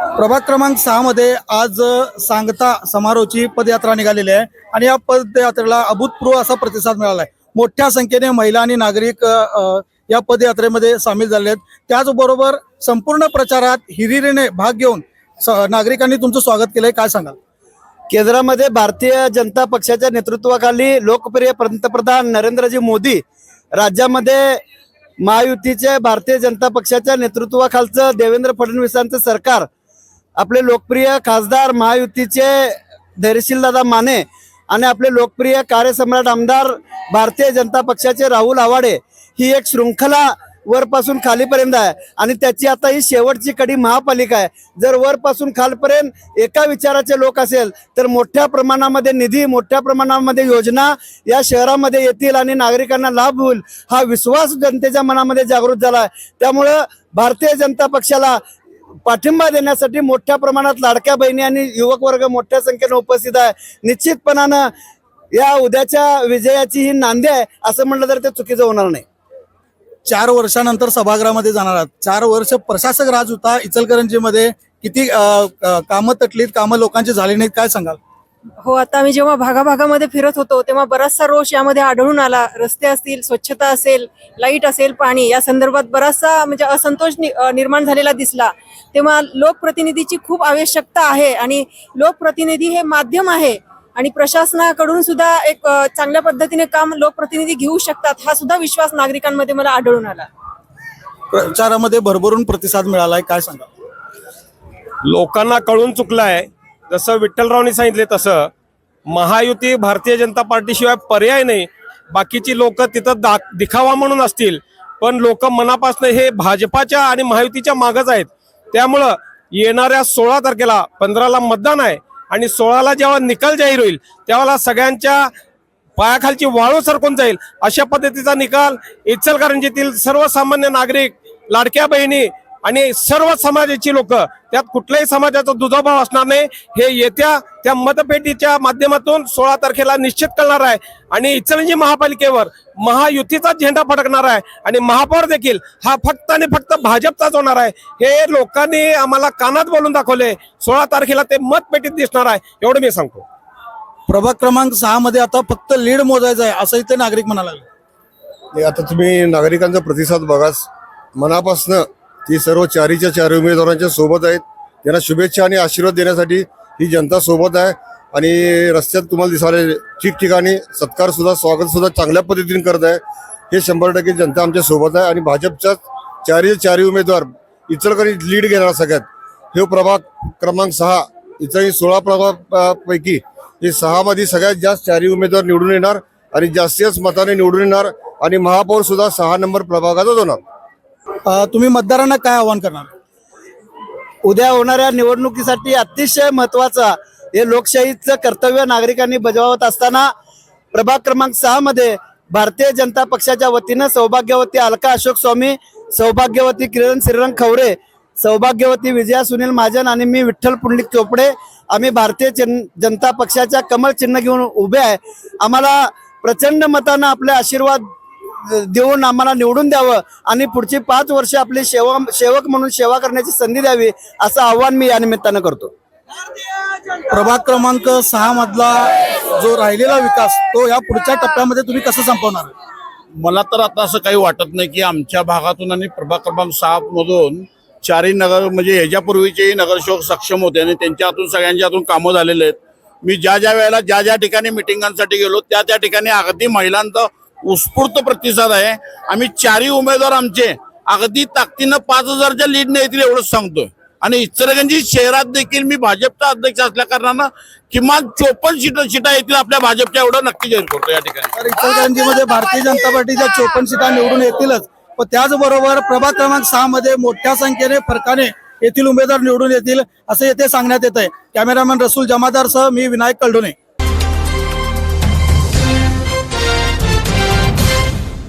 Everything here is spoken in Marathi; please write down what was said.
प्रभाग क्रमांक सहा मध्ये आज सांगता समारोहची पदयात्रा निघालेली आहे. आणि या पदयात्रेला अभूतपूर्व असा प्रतिसाद मिळाला आहे मोठ्या संख्येने महिला आणि नागरिक या पदयात्रेमध्ये सामील झाले आहेत. त्याचबरोबर संपूर्ण प्रचारात हिरिरीने भाग घेऊन स- नागरिकांनी तुमचं स्वागत केलंय. काय सांगाल? केंद्रामध्ये भारतीय जनता पक्षाच्या नेतृत्वाखाली लोकप्रिय पंतप्रधान नरेंद्रजी मोदी राज्यामध्ये महायुतीचे भारतीय जनता पक्षाच्या नेतृत्वाखालचं देवेंद्र फडणवीसांचं सरकार आपले लोकप्रिय खासदार महायुतीचे धैर्यशील दादा माने आणि आपले लोकप्रिय कार्यसम्राट आमदार भारतीय जनता पक्षाचे राहुल आवाडे ही एक शृंखला वरपासून खालीपर्यंत आहे. आणि त्याची आता ही शेवटची कडी महापालिका आहे. जर वरपासून खालपर्यंत एका विचाराचे लोक असेल तर मोठ्या प्रमाणामध्ये निधी मोठ्या प्रमाणामध्ये योजना या शहरामध्ये येतील आणि नागरिकांना लाभ होईल हा विश्वास जनतेच्या मनामध्ये जागृत झाला आहे. त्यामुळं भारतीय जनता पक्षाला पाठिंबा देण्यासाठी मोठ्या प्रमाणात लाडक्या बहिणी आणि युवक वर्ग मोठ्या संख्येने उपस्थित आहे. निश्चितपणानं या उद्याच्या विजयाची ही नांदी आहे असं म्हटलं तर ते चुकीचं होणार नाही. चार वर्षानंतर सभागृहामध्ये जाणार आहात. चार वर्ष प्रशासक राज होता इचलकरंजीमध्ये किती कामं तटलीत कामं लोकांची झाली नाहीत काय सांगाल? हो आता आम्ही जेव्हा भागाभागामध्ये फिरत होतो तेव्हा बराचसा रोष यामध्ये आढळून आला. रस्ते असतील स्वच्छता असेल लाइट असेल पाणी या संदर्भात बराचसा म्हणजे असंतोष नि- निर्माण झालेला दिसला. तेव्हा लोकप्रतिनिधीची खूप आवश्यकता आहे आणि लोकप्रतिनिधी हे माध्यम आहे आणि प्रशासनाकडून सुद्धा एक चांगल्या पद्धतीने काम लोकप्रतिनिधी घेऊ शकतात हा सुद्धा विश्वास नागरिकांमध्ये मला आढळून आला. प्रचारामध्ये भरभरून प्रतिसाद मिळालाय काय सांगाल? लोकांना कळून चुकलं आहे जसं विठ्ठलरावनी सांगितले तसं महायुती भारतीय जनता पार्टीशिवाय पर्याय नाही. बाकीची लोक तिथं दा दिखावा म्हणून असतील पण लोक मनापासून हे भाजपाच्या आणि महायुतीच्या मागच आहेत. त्यामुळं येणाऱ्या सोळा तारखेला पंधराला मतदान आहे आणि सोळाला जेव्हा निकाल जाहीर होईल त्यावेळेला सगळ्यांच्या पायाखालची वाळू सरकून जाईल. अशा पद्धतीचा निकाल इचलकरंजीतील सर्वसामान्य नागरिक लाडक्या बहिणी आणि सर्व समाजाची लोक त्यात कुठल्याही समाजाचा दुजाभाव असणार नाही. हे येत्या त्या मतपेटीच्या माध्यमातून सोळा तारखेला निश्चित करणार आहे. आणि इचलकरंजी महापालिकेवर महायुतीचा झेंडा फडकणार आहे. आणि महापौर देखील हा फक्त आणि फक्त भाजपचाच होणार आहे. हे लोकांनी आम्हाला कानात बोलून दाखवले. सोळा तारखेला ते मतपेटीत दिसणार आहे. एवढं मी सांगतो. प्रभाग क्रमांक सहा मध्ये आता फक्त लीड मोजायचं आहे असंही ते नागरिक म्हणाले. आता तुम्ही नागरिकांचा प्रतिसाद बघाच. मनापासनं ती सर्व चारीच्या चार उमेदवारांच्या सोबत आहेत. त्यांना शुभेच्छा आणि आशीर्वाद देण्यासाठी ही जनता सोबत आहे. आणि रस्त्यात तुम्हाला दिसाले ठिकठिकाणी सत्कार सुद्धा स्वागत सुद्धा चांगल्या पद्धतीने करत आहे. हे शंभर टक्के जनता आमच्यासोबत आहे. आणि भाजपच्या चारही चारही उमेदवार इचलकरी लीड घेणार सगळ्यात. हे प्रभाग क्रमांक सहा इतर सोळा प्रभागापैकी हे सहामध्ये सगळ्यात जास्त चारही उमेदवार निवडून येणार आणि जास्तीच मताने निवडून येणार. आणि महापौर सुद्धा सहा नंबर प्रभागातच होणार. तुम्ही मतदारांना काय आव्हान करणार? उद्या होणाऱ्या निवडणुकीसाठी अतिशय महत्त्वाचा हे लोकशाहीचं कर्तव्य नागरिकांनी बजावत असताना प्रभाग क्रमांक सहा मध्ये भारतीय जनता पक्षाच्या वतीनं सौभाग्यवती अलका अशोक स्वामी सौभाग्यवती किरण श्रीरंग खवरे सौभाग्यवती विजया सुनील महाजन आणि मी विठ्ठल पुंडलिक चोपडे आम्ही भारतीय जनता पक्षाच्या कमळ चिन्ह घेऊन उभे आहे. आम्हाला प्रचंड मतानं आपले आशीर्वाद देऊन आम्हाला निवडून द्यावं आणि पुढची पाच वर्ष आपली सेवा सेवक म्हणून सेवा करण्याची संधी द्यावी असं आव्हान मी या निमित्तानं करतो. प्रभाग क्रमांक सहा मधला जो राहिलेला विकास तो या पुढच्या टप्प्यामध्ये तुम्ही कसं संपवणार? मला तर आता असं काही वाटत नाही की आमच्या भागातून आणि प्रभाग क्रमांक सहा मधून चारही नगर म्हणजे ह्याच्यापूर्वीचेही नगरसेवक सक्षम होते आणि त्यांच्या हातून सगळ्यांच्या हातून कामं झालेले आहेत. मी ज्या ज्या वेळेला ज्या ज्या ठिकाणी मिटिंगांसाठी गेलो त्या त्या ठिकाणी अगदी महिलांचा उत्स्फूर्त प्रतिसाद आहे. आम्ही चारही उमेदवार आमचे अगदी ताकदीनं पाच हजारच्या लीडने येतील एवढंच सांगतोय. आणि इचलगंजी शहरात देखील मी भाजपचा अध्यक्ष असल्या कारणानं किमान चोपन्न सीट सीटा येतील आपल्या भाजपच्या एवढं नक्की जाहीर करतो या ठिकाणी. तर भारतीय जनता पार्टीच्या चोपन्न सीटा निवडून येतीलच. पण त्याचबरोबर प्रभाग क्रमांक सहा मध्ये मोठ्या संख्येने फरकाने येथील उमेदवार निवडून येतील असं येथे सांगण्यात येत आहे कॅमेरामॅन रसूल जमादार सह मी विनायक कलडोने